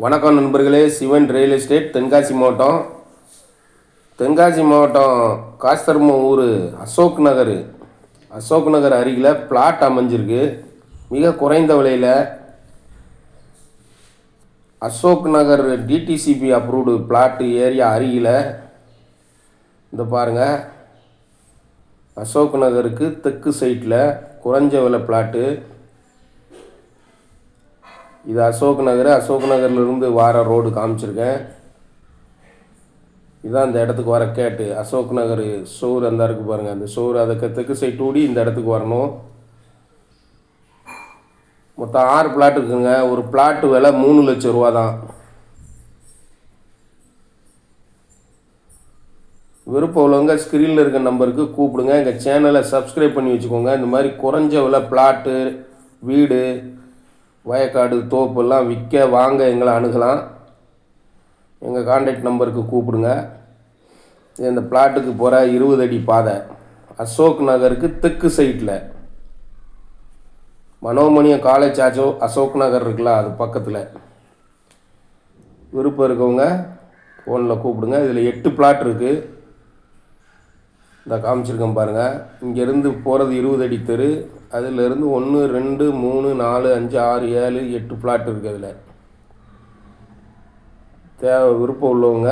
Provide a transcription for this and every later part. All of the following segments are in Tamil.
வணக்கம் நண்பர்களே சிவன் ரியல் எஸ்டேட் தென்காசி மாவட்டம். தென்காசி மாவட்டம் காஸ்தர்ம ஊர் அசோக் நகர். அசோக் நகர் அருகில் பிளாட் அமைஞ்சிருக்கு. மிக குறைந்த விலையில் Ashok Nagar DTCP approved plot area அருகில். இந்த பாருங்கள் அசோக் நகருக்கு தெற்கு சைட்டில் குறைஞ்ச விலை பிளாட்டு இது அசோக் நகர். அசோக் நகர்லேருந்து வார ரோடு காமிச்சிருக்கேன். இதுதான் இந்த இடத்துக்கு வர கேட்டு. அசோக் நகர் சோறு அந்த இருக்கு பாருங்கள் அந்த சோறு அதுக்கு தெற்கு சைட் ஊடி இந்த இடத்துக்கு வரணும். மொத்தம் ஆறு பிளாட் இருக்குங்க. ஒரு பிளாட்டு விலை மூணு லட்சம் ரூபா தான் விருப்பம் உள்ளவங்க ஸ்க்ரீனில் இருக்க நம்பருக்கு கூப்பிடுங்க. எங்கள் சேனலை சப்ஸ்கிரைப் பண்ணி வச்சுக்கோங்க. இந்த மாதிரி குறைஞ்ச விலை பிளாட்டு வீடு வயக்காடு தோப்பெல்லாம் விற்க வாங்க எங்களை அணுகலாம். எங்கள் காண்டாக்ட் நம்பருக்கு கூப்பிடுங்க. இந்த பிளாட்டுக்கு போகிற இருபது அடி பாதை. அசோக் நகருக்கு தெற்கு சைட்டில் மனோமணியம் காலேஜ் ஆச்சோ அசோக் நகர் இருக்குல்ல அது பக்கத்தில். விருப்பம் இருக்கவங்க ஃபோனில் கூப்பிடுங்க. இதில் எட்டு பிளாட் இருக்குது இந்த காமிச்சிருக்கேன் பாருங்கள் இங்கேருந்து போகிறது இருபது அடி தெரு. அதிலிருந்து ஒன்று ரெண்டு மூணு நாலு அஞ்சு ஆறு ஏழு எட்டு பிளாட் இருக்குது அதில். தேவை விருப்பம் உள்ளவங்க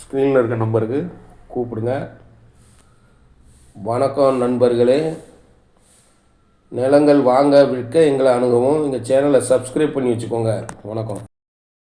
ஸ்க்ரீனில் இருக்க நம்பருக்கு கூப்பிடுங்க. வணக்கம் நண்பர்களே. நிலங்கள் வாங்க விற்க எங்களை அணுகவும். எங்கள் சேனலை சப்ஸ்கிரைப் பண்ணி வச்சுக்கோங்க. வணக்கம்.